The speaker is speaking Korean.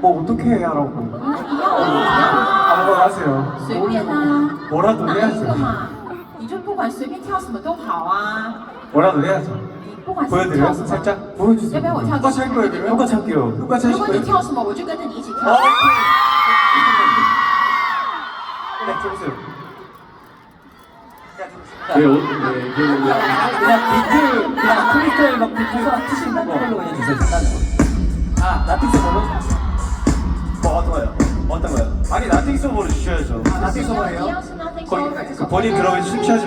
뭐 어떻게 하라고? 你要我怎么样？ 아무거나 하세요. 随便啊， 뭐라도 哪一 해야죠. 个嘛？你就不管随便跳什么都好啊， 뭐라도 해야죠. 你不管是跳 보여드려요? 什么， 살짝 보여주세요.要不要我跳 똑같이 할 거예요. 그러면? 똑같이 할게요. 똑같이 如 하실 果你 거예요? 跳什么，我就跟着你一起跳。 네, 해보세요. 네, 오, 네, 그, 그냥 비트, 그냥 크리스탈 막 비트 서 트신 거 걸로 그냥 주세요. 간단한 거. 아, 나틱스 걸로? 뭐 어떤 거요? 어떤 거요? 아니 나팅 서버로 주셔야죠. 나팅 소머예요? 要是 nothing 거기 그 본인 들어가서 술 취하지